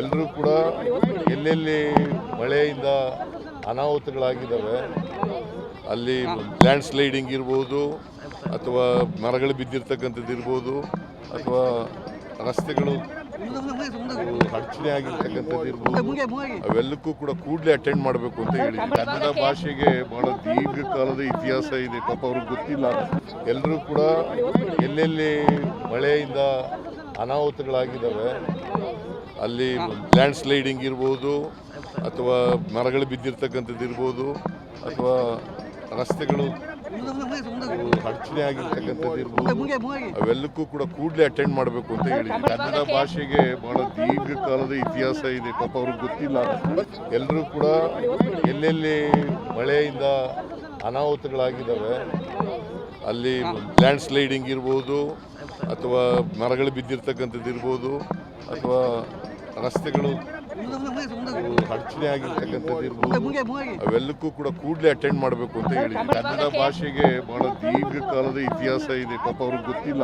ಎಲ್ಲರೂ ಕೂಡ ಎಲ್ಲೆಲ್ಲಿ ಮಳೆಯಿಂದ ಅನಾಹುತಗಳಾಗಿದ್ದಾವೆ, ಅಲ್ಲಿ ಲ್ಯಾಂಡ್ ಸ್ಲೈಡಿಂಗ್ ಇರ್ಬೋದು, ಅಥವಾ ಮರಗಳು ಬಿದ್ದಿರ್ತಕ್ಕಂಥದ್ದು ಇರ್ಬೋದು, ಅಥವಾ ರಸ್ತೆಗಳು ಅಡಚಣೆ ಆಗಿರ್ತಕ್ಕಂಥದ್ದು ಇರ್ಬೋದು, ಅವೆಲ್ಲಕ್ಕೂ ಕೂಡ ಕೂಡಲೇ ಅಟೆಂಡ್ ಮಾಡಬೇಕು ಅಂತ ಹೇಳಿ. ಕನ್ನಡ ಭಾಷೆಗೆ ಬಹಳ ದೀರ್ಘಕಾಲದ ಇತಿಹಾಸ ಇದೆ, ಪಾಪ ಅವ್ರಿಗೆ ಗೊತ್ತಿಲ್ಲ. ಎಲ್ಲರೂ ಕೂಡ ಎಲ್ಲೆಲ್ಲಿ ಮಳೆಯಿಂದ ಅನಾಹುತಗಳಾಗಿದ್ದಾವೆ ಅಲ್ಲಿ ಲ್ಯಾಂಡ್ ಸ್ಲೈಡಿಂಗ್ ಇರ್ಬೋದು, ಅಥವಾ ಮರಗಳು ಬಿದ್ದಿರ್ತಕ್ಕಂಥದ್ದು ಇರ್ಬೋದು, ಅಥವಾ ರಸ್ತೆಗಳು ಅಡಚಣೆ ಆಗಿರ್ತಕ್ಕಂಥದ್ದು ಇರ್ಬೋದು, ಅವೆಲ್ಲಕ್ಕೂ ಕೂಡ ಕೂಡಲೇ ಅಟೆಂಡ್ ಮಾಡಬೇಕು ಅಂತ ಹೇಳಿ. ಕನ್ನಡ ಭಾಷೆಗೆ ಬಹಳ ದೀರ್ಘಕಾಲದ ಇತಿಹಾಸ ಇದೆ. ಪಾಪ ಅವ್ರಿಗೆ ಗೊತ್ತಿಲ್ಲ. ಎಲ್ಲರೂ ಕೂಡ ಎಲ್ಲೆಲ್ಲಿ ಮಳೆಯಿಂದ ಅನಾಹುತಗಳಾಗಿದ್ದಾವೆ, ಅಲ್ಲಿ ಲ್ಯಾಂಡ್ ಸ್ಲೈಡಿಂಗ್ ಇರ್ಬೋದು, ಅಥವಾ ಮರಗಳು ಬಿದ್ದಿರ್ತಕ್ಕಂಥದ್ದು ಇರ್ಬೋದು, ಅಥವಾ ರಸ್ತೆಗಳು ಅಡಚಣೆ ಆಗಿರ್ತಕ್ಕಂಥದ್ದು ಇರ್ಬೋದು. ಅವೆಲ್ಲಕ್ಕೂ ಕೂಡ ಕೂಡಲೇ ಅಟೆಂಡ್ ಮಾಡಬೇಕು ಅಂತ ಹೇಳಿ ಕನ್ನಡ ಭಾಷೆಗೆ ಬಹಳ ದೀರ್ಘಕಾಲದ ಇತಿಹಾಸ ಇದೆ. ಪಾಪ ಅವ್ರಿಗೆ ಗೊತ್ತಿಲ್ಲ.